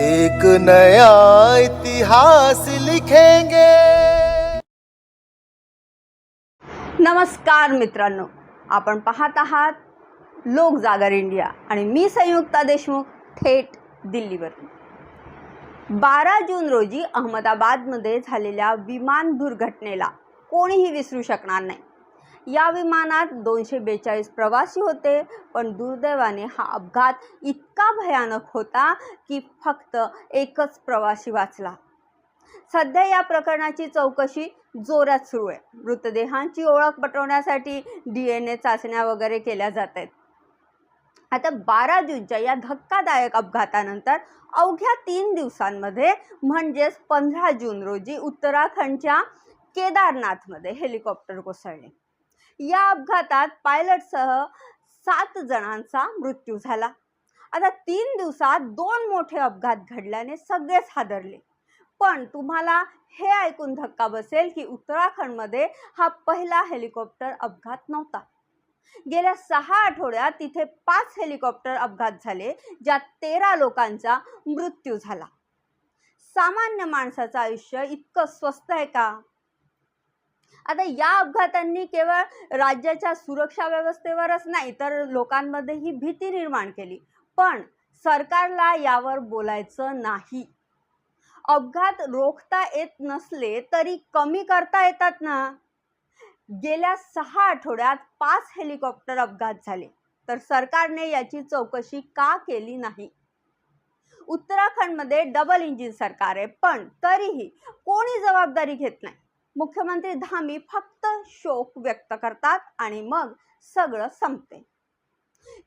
एक नया इतिहास लिखेंगे। नमस्कार मित्रांनो आपण पाहत आहात लोक जागर इंडिया आणि मी संयुक्ता देशमुख थेट दिल्लीवर बारा जून रोजी अहमदाबादमध्ये झालेल्या विमान दुर्घटनेला कोणीही विसरू शकणार नाही. या विमानात दोनशे बेचाळीस प्रवासी होते पण दुर्दैवाने हा अपघात इतका भयानक होता की फक्त एकच प्रवासी वाचला. सध्या या प्रकरणाची चौकशी जोरात सुरू आहे. मृतदेहांची ओळख पटवण्यासाठी डी एन ए चाचण्या वगैरे केल्या जात आहेत. आता बारा जूनच्या या धक्कादायक अपघातानंतर अवघ्या तीन दिवसांमध्ये म्हणजेच पंधरा जून रोजी उत्तराखंडच्या केदारनाथमध्ये हेलिकॉप्टर कोसळले. या अपघातात पायलटसह सात जणांचा मृत्यू झाला. आता तीन दिवसात दोन मोठे अपघात घडल्याने सगळेच हादरले. पण तुम्हाला हे ऐकून धक्का बसेल की उत्तराखंडमध्ये हा पहिला हेलिकॉप्टर अपघात नव्हता. गेल्या सहा आठवड्यात तिथे पाच हेलिकॉप्टर अपघात झाले ज्यात तेरा लोकांचा मृत्यू झाला. सामान्य माणसाचं आयुष्य इतकं स्वस्त आहे का? आता या अपघातांनी केवळ राज्याच्या सुरक्षा व्यवस्थेवरच नाही तर लोकांमध्ये ही भीती निर्माण केली. पण सरकारला यावर बोलायचं नाही. अपघात रोखता येत नसले तरी कमी करता येतात ना? गेल्या सहा आठवड्यात पाच हेलिकॉप्टर अपघात झाले तर सरकारने याची चौकशी का केली नाही? उत्तराखंडमध्ये डबल इंजिन सरकार आहे पण तरीही कोणी जबाबदारी घेत नाही. मुख्यमंत्री धामी फक्त शोक व्यक्त करतात आणि मग सगळं संपते.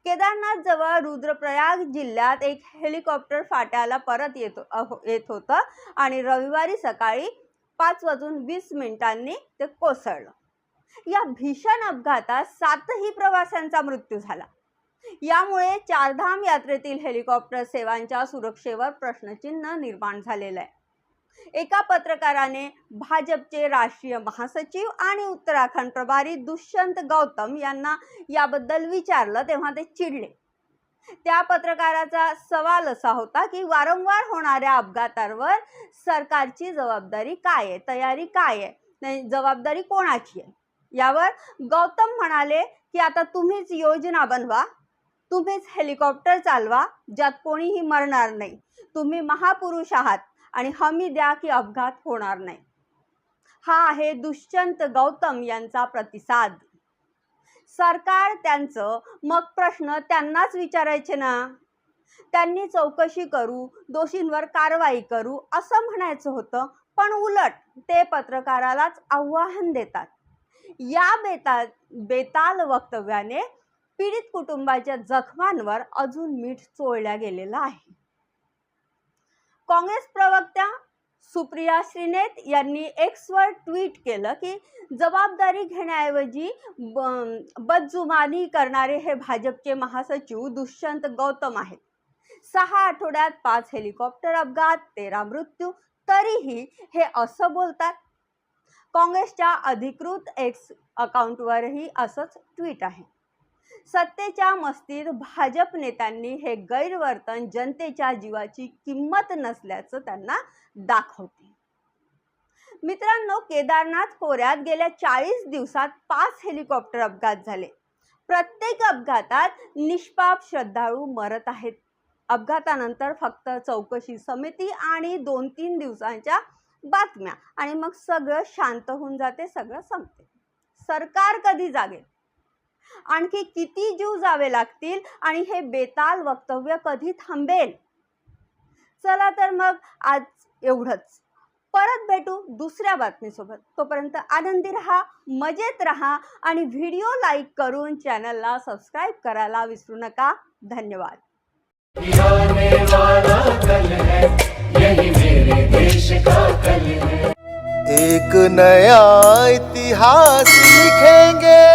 केदारनाथ जवळ रुद्रप्रयाग जिल्ह्यात एक हेलिकॉप्टर फाट्याला परत येत येत होतं आणि रविवारी सकाळी पाच वाजून वीस मिनिटांनी ते कोसळलं. या भीषण अपघातात सातही प्रवाशांचा मृत्यू झाला. यामुळे चारधाम यात्रेतील हेलिकॉप्टर सेवांच्या सुरक्षेवर प्रश्नचिन्ह निर्माण झालेलं आहे. एका पत्रकाराने भाजपचे राष्ट्रीय महासचिव आणि उत्तराखंड प्रभारी दुष्यंत गौतम यांना याबद्दल विचारलं तेव्हा ते चिडले. त्या पत्रकाराचा सवाल असा होता की वारंवार होणाऱ्या अपघातांवर सरकारची जबाबदारी काय आहे? तयारी काय आहे? जबाबदारी कोणाची आहे? यावर गौतम म्हणाले की आता तुम्हीच योजना बनवा तुम्हीच हेलिकॉप्टर चालवा ज्यात कोणीही मरणार नाही. तुम्ही महापुरुष आहात आणि हमी द्या की अपघात होणार नाही. हा आहे दुष्यंत गौतम यांचा प्रतिसाद. सरकार त्यांचं मग प्रश्न त्यांनाच विचारायचे ना? त्यांनी चौकशी करू दोषींवर कारवाई करू असं म्हणायचं होतं पण उलट ते पत्रकारालाच आव्हान देतात. या बेता बेताल वक्तव्याने पीडित कुटुंबाच्या जखमांवर अजून मीठ चोळल्या गेलेलं आहे. काँग्रेस प्रवक्त्या सुप्रिया श्रीनेत यांनी एक्सवर ट्विट केलं की जबाबदारी घेण्याऐवजी ब- बदजुमानी करणारे हे भाजपचे महासचिव दुष्यंत गौतम आहेत. सहा आठवड्यात पाच हेलिकॉप्टर अपघात तेरा मृत्यू तरीही हे असं बोलतात. काँग्रेसच्या अधिकृत एक्स अकाउंटवरही असंच ट्विट आहे. सत्तेच्या मस्तीत भाजप नेत्यांनी हे गैरवर्तन जनतेच्या जीवाची किंमत नसल्याचं त्यांना दाखवते. मित्रांनो केदारनाथ खोऱ्यात गेल्या चाळीस दिवसात पाच हेलिकॉप्टर अपघात झाले. प्रत्येक अपघातात निष्पाप श्रद्धाळू मरत आहेत. अपघातानंतर फक्त चौकशी समिती आणि दोन तीन दिवसांच्या बातम्या आणि मग सगळं शांत होऊन जाते सगळं संपते. सरकार कधी जागेल आणखी किती जीव जावे लागतील आणि हे बेताल वक्तव्य कधी थांबेल? चला तर मग आज एवढंच. परत भेटू दुसऱ्या बातमीसोबत. तोपर्यंत आनंदी रहा मजेत रहा आणि व्हिडिओ लाईक करून चॅनलला सबस्क्राईब करायला विसरू नका. धन्यवाद. एक नया इतिहास लिखेंगे।